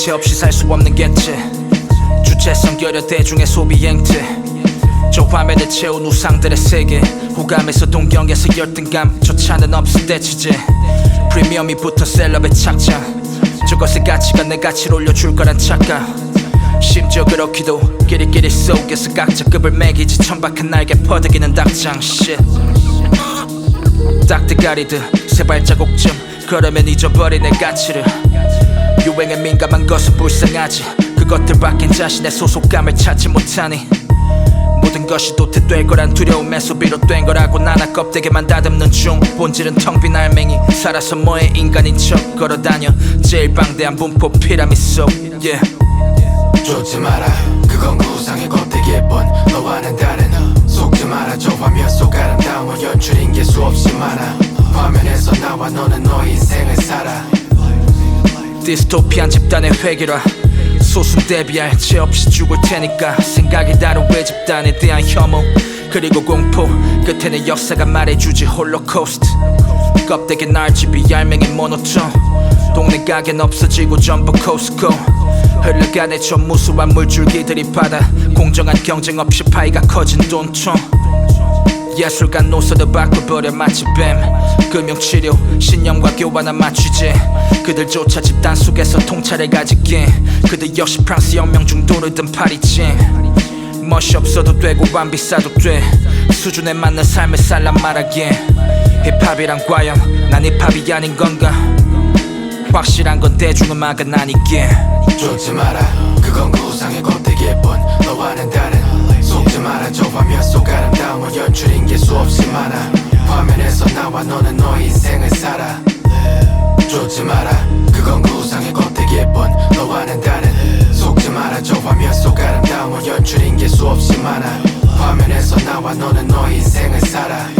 제 없이 살 수 없는 겐트 주체성 결여 대중의 소비 행태. 저 화면에 채운 우상들의 세계. 호감에서 동경에서 열등감. 조차는 없을 때치지 프리미엄이 붙어 셀럽의 착장. 저것의 가치가 내 가치를 올려줄 거란 착각. 심지어 그렇기도 끼리끼리 속에서 각자 급을 매기지 천박한 날개 퍼득이는 닭장. Shit. 딱대 가리듯 세 발자국쯤 걸으면 잊어버린 내 가치를 유행에 민감한 것은 불쌍하지. 그것들 밖엔 자신의 소속감을 찾지 못하니. 모든 것이 도태될 거란 두려움에서 비롯된 거라고 나나 껍데기만 다듬는 중. 본질은 텅 빈 알맹이. 살아서 뭐해 인간인 척 걸어다녀. 제일 방대한 분포 피라미드 속. Yeah. 쫓지 마라. 그건 구상의 껍데기에 뻔. 너와는 다른 속지 마라. 저 화면 속 아름다운 연출인 게 수없이 많아. 화면에서 나와 너는 너의 인생을 살아 디스토피안 집단의 회기라 소수 대비할 죄 없이 죽을 테니까 생각이 다른 왜 집단에 대한 혐오 그리고 공포 끝에는 역사가 말해주지 홀로코스트 껍데기 날집이 얄맹이 모노톤 동네 가게는 없어지고 전부 코스코 흘러가네 저 무수한 물줄기들이 바다 공정한 경쟁 없이 파이가 커진 돈총 예술가 노서도 바꿔버려 마치 뱀. 금융치료 신념과 교환한 맞추지. 그들조차 집단 속에서 통찰을 가지기에 그들 역시 프랑스 혁명 중 도르던 파리지. 멋이 없어도 되고 완 비싸도 돼. 수준에 맞는 삶을 살란 말하기에 힙합이란 과연 난 힙합이 아닌 건가? 확실한 건 대중음악은 아니기에 쫓지 마라. 그건 구상의 껍데기에 뻔 너와는 다른 속지 마라 많아 화면에서 나와 너는 너의 인생을 살아. 쫓지 마라. 그건 구상의 껍데기에 뻔 너와는 다른. 속지 마라. 저 화면 속 아름다운 연출인 게 수없이 많아. 화면에서 나와 너는 너의 인생을 살아